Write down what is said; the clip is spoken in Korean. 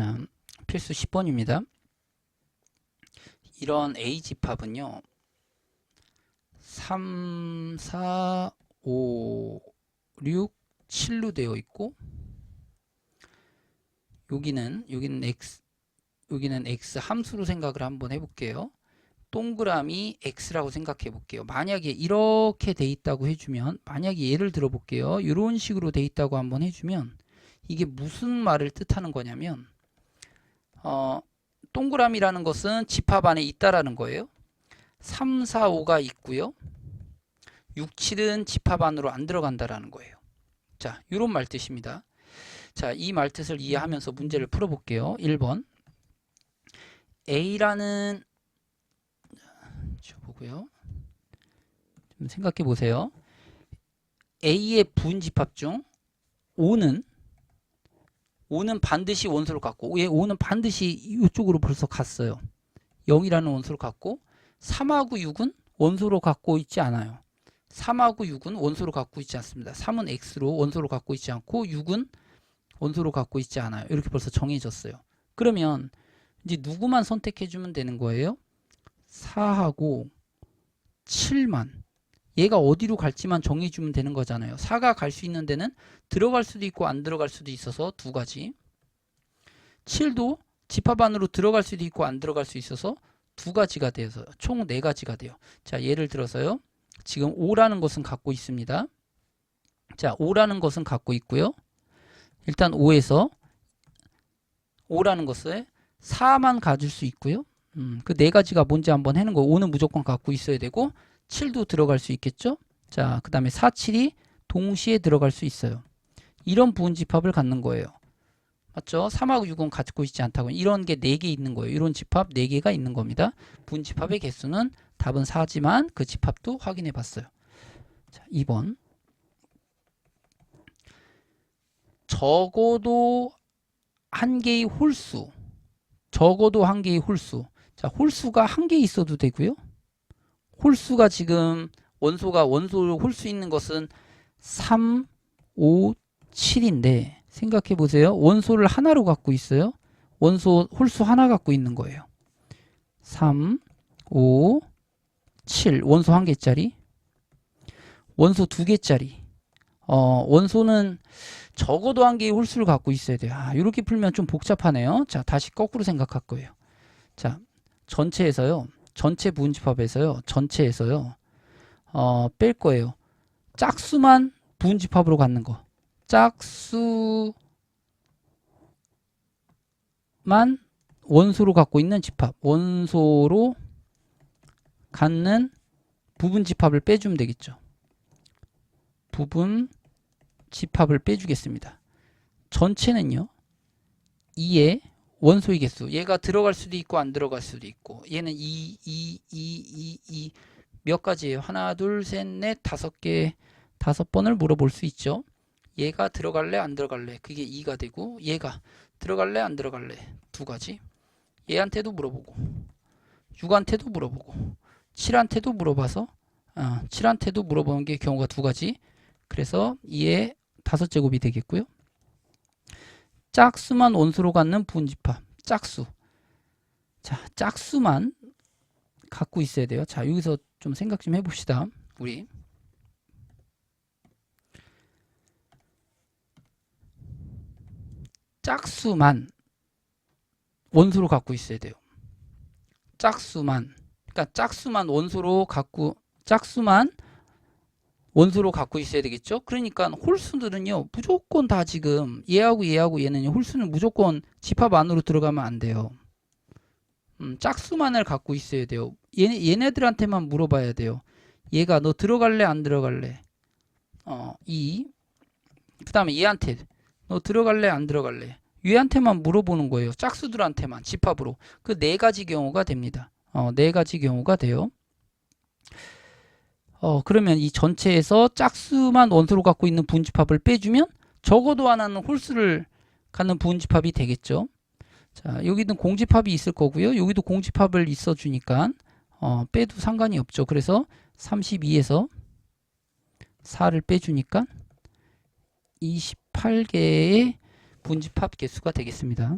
자, 필수 10번입니다. 이런 A 집합은요. 3, 4, 5, 6, 7로 되어 있고 여기는 여기는 x 여기는 x 함수로 생각을 한번 해볼게요. 동그라미 x라고 생각해 볼게요. 만약에 이렇게 돼 있다고 해주면 만약에 예를 들어 볼게요. 이런 식으로 돼 있다고 한번 해주면 이게 무슨 말을 뜻하는 거냐면 어, 동그라미라는 것은 집합 안에 있다라는 거예요. 3, 4, 5가 있고요. 6, 7은 집합 안으로 안 들어간다라는 거예요. 자, 이런 말 뜻입니다. 자, 이 말 뜻을 이해하면서 문제를 풀어볼게요. 1번. A라는 보고요. 좀 생각해 보세요. A의 부분집합 중 5는 5는 반드시 원소를 갖고 얘 5는 반드시 이쪽으로 벌써 갔어요. 0이라는 원소를 갖고 3하고 6은 원소로 갖고 있지 않아요. 3하고 6은 원소로 갖고 있지 않습니다. 3은 x로 원소로 갖고 있지 않고 6은 원소로 갖고 있지 않아요. 이렇게 벌써 정해졌어요. 그러면 이제 누구만 선택해 주면 되는 거예요? 4하고 7만 얘가 어디로 갈지만 정해주면 되는 거잖아요. 4가 갈 수 있는 데는 들어갈 수도 있고 안 들어갈 수도 있어서 두 가지 7도 집합 안으로 들어갈 수도 있고 안 들어갈 수 있어서 두 가지가 돼서 총 네 가지가 돼요. 자 예를 들어서요. 지금 5라는 것은 갖고 있습니다. 자 5라는 것은 갖고 있고요. 일단 5에서 5라는 것을 4만 가질 수 있고요. 음, 그 네 가지가 뭔지 한번 해는 거 5는 무조건 갖고 있어야 되고 7도 들어갈 수 있겠죠. 자, 그 다음에 4, 7이 동시에 들어갈 수 있어요. 이런 부분집합을 갖는 거예요. 맞죠? 3하고 6은 갖고 있지 않다고 이런 게 4개 있는 거예요. 이런 집합 4개가 있는 겁니다. 부분집합의 개수는 답은 4지만 그 집합도 확인해 봤어요. 자, 2번 적어도 한 개의 홀수 적어도 한 개의 홀수 자 홀수가 한 개 있어도 되고요 홀수가 지금 원소가 원소 홀수 있는 것은 3, 5, 7인데 생각해 보세요. 원소를 하나로 갖고 있어요. 원소 홀수 하나 갖고 있는 거예요. 3, 5, 7 원소 한 개짜리 원소 두 개짜리 어, 원소는 적어도 한 개의 홀수를 갖고 있어야 돼요. 아, 이렇게 풀면 좀 복잡하네요. 자, 다시 거꾸로 생각할 거예요. 자, 전체에서요. 전체 부분집합에서요. 전체에서요. 어, 뺄 거예요. 짝수만 부분집합으로 갖는 거. 짝수만 원소로 갖고 있는 집합. 원소로 갖는 부분 집합을 빼주면 되겠죠. 부분 집합을 빼주겠습니다. 전체는요. 2의 원소의 개수. 얘가 들어갈 수도 있고 안 들어갈 수도 있고 얘는 2, 2, 2, 2, 2 몇 가지예요? 하나, 둘, 셋, 넷, 다섯 개, 다섯 번을 물어볼 수 있죠. 얘가 들어갈래 안 들어갈래 그게 2가 되고 얘가 들어갈래 안 들어갈래 두 가지 얘한테도 물어보고 6한테도 물어보고 7한테도 물어봐서 아, 7한테도 물어보는 게 경우가 두 가지 그래서 2의 다섯 제곱이 되겠고요. 짝수만 원소로 갖는 부분집합 짝수 자 짝수만 갖고 있어야 돼요. 자 여기서 좀 생각 좀 해봅시다. 우리 짝수만 원소로 갖고 있어야 돼요. 짝수만 그러니까 짝수만 원소로 갖고 짝수만 원소로 갖고 있어야 되겠죠. 그러니까 홀수들은요 무조건 다 지금 얘하고 얘하고 얘는 홀수는 무조건 집합 안으로 들어가면 안 돼요. 음, 짝수만을 갖고 있어야 돼요. 얘네 얘네들한테만 물어봐야 돼요. 얘가 너 들어갈래 안 들어갈래? 어, 이 그 다음에 얘한테 너 들어갈래 안 들어갈래? 얘한테만 물어보는 거예요. 짝수들한테만 집합으로 그 네 가지 경우가 됩니다. 어, 네 가지 경우가 돼요. 어, 그러면 이 전체에서 짝수만 원소로 갖고 있는 분집합을 빼주면 적어도 하나는 홀수를 갖는 분집합이 되겠죠. 자, 여기는 공집합이 있을 거고요. 여기도 공집합을 있어 주니까 어, 빼도 상관이 없죠. 그래서 32에서 4를 빼주니까 28개의 분집합 개수가 되겠습니다.